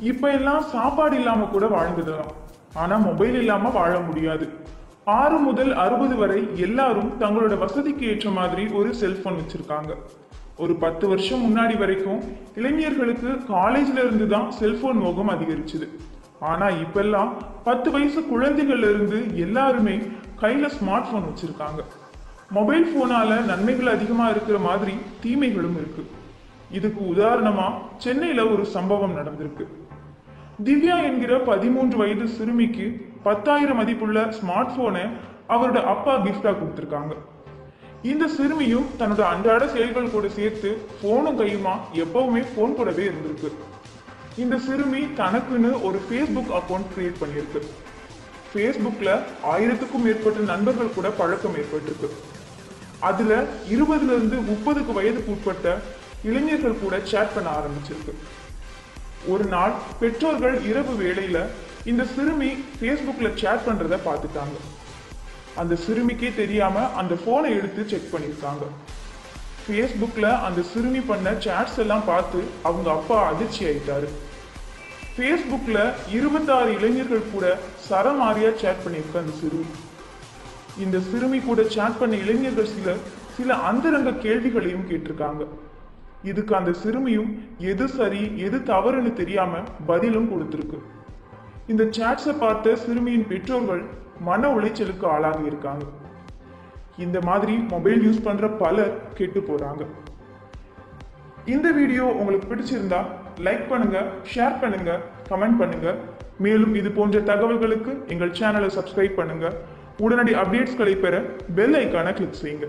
இப்ப எல்லாம் சாப்பாடு இல்லாம கூட வாழ்ந்துடலாம். ஆனா மொபைல் இல்லாம வாழ முடியாது. ஆறு முதல் அறுபது வரை எல்லாரும் தங்களோட வசதிக்கு ஏற்ற மாதிரி ஒரு செல்போன் வச்சிருக்காங்க. ஒரு பத்து வருஷம் முன்னாடி வரைக்கும் இளைஞர்களுக்கு காலேஜ்ல இருந்து தான் செல்போன் மோகம் அதிகரிச்சுது. ஆனா இப்பெல்லாம் பத்து வயசு குழந்தைகள்ல இருந்து எல்லாருமே கையில ஸ்மார்ட் போன் வச்சிருக்காங்க. மொபைல் ஃபோனால் நன்மைகள் அதிகமாக இருக்கிற மாதிரி தீமைகளும் இருக்கு. இதுக்கு உதாரணமாக சென்னையில் ஒரு சம்பவம் நடந்திருக்கு. திவ்யா என்கிற பதிமூன்று வயது சிறுமிக்கு பத்தாயிரம் மதிப்புள்ள ஸ்மார்ட் போனை அவரோட அப்பா கிஃப்டா கொடுத்துருக்காங்க. இந்த சிறுமியும் தன்னோட அன்றாட செயல்கள் கூட சேர்த்து போனும் கையுமா எப்பவுமே போன் கூடவே இருந்திருக்கு. இந்த சிறுமி தனக்குன்னு ஒரு ஃபேஸ்புக் அக்கவுண்ட் கிரியேட் பண்ணியிருக்கு. ஃபேஸ்புக்கில் ஆயிரத்துக்கும் மேற்பட்ட நண்பர்கள் கூட பழக்கம் ஏற்பட்டிருக்கு. அதில் இருபதுலேருந்து முப்பதுக்கு வயதுக்கு உட்பட்ட இளைஞர்கள் கூட சேட் பண்ண ஆரம்பிச்சிருக்கு. ஒரு நாள் பெற்றோர்கள் இரவு வேளையில் இந்த சிறுமி ஃபேஸ்புக்கில் சேட் பண்ணுறத பார்த்துட்டாங்க. அந்த சிறுமிக்கே தெரியாமல் அந்த ஃபோனை எடுத்து செக் பண்ணிருக்காங்க. ஃபேஸ்புக்கில் அந்த சிறுமி பண்ண சேட்ஸ் எல்லாம் பார்த்து அவங்க அப்பா அதிர்ச்சி ஆயிட்டாரு. ஃபேஸ்புக்கில் இருபத்தாறு இளைஞர்கள் கூட சரமாரியாக சேட் பண்ணியிருக்க அந்த சிறுமி இந்த சிறுமி கூட சேட் பண்ண இளைஞர்கள் சில சில அந்தரங்க கேள்விகளையும் கேட்டிருக்காங்க. இதுக்கு அந்த சிறுமியும் எது சரி எது தவறுன்னு தெரியாம பதிலும் கொடுத்துருக்கு. இந்த சாட்ஸை பார்த்த சிறுமியின் பெற்றோர்கள் மன உளைச்சலுக்கு ஆளாகி இருக்காங்க. இந்த மாதிரி மொபைல் யூஸ் பண்ற பலர் கெட்டு போறாங்க. இந்த வீடியோ உங்களுக்கு பிடிச்சிருந்தா லைக் பண்ணுங்க ஷேர் பண்ணுங்க கமெண்ட் பண்ணுங்க. மேலும் இது போன்ற தகவல்களுக்கு எங்கள் சேனலை சப்ஸ்கிரைப் பண்ணுங்க. உடனடி அப்டேட்ஸ்களை பெற பெல் ஐக்கான கிளிக் செய்யுங்க.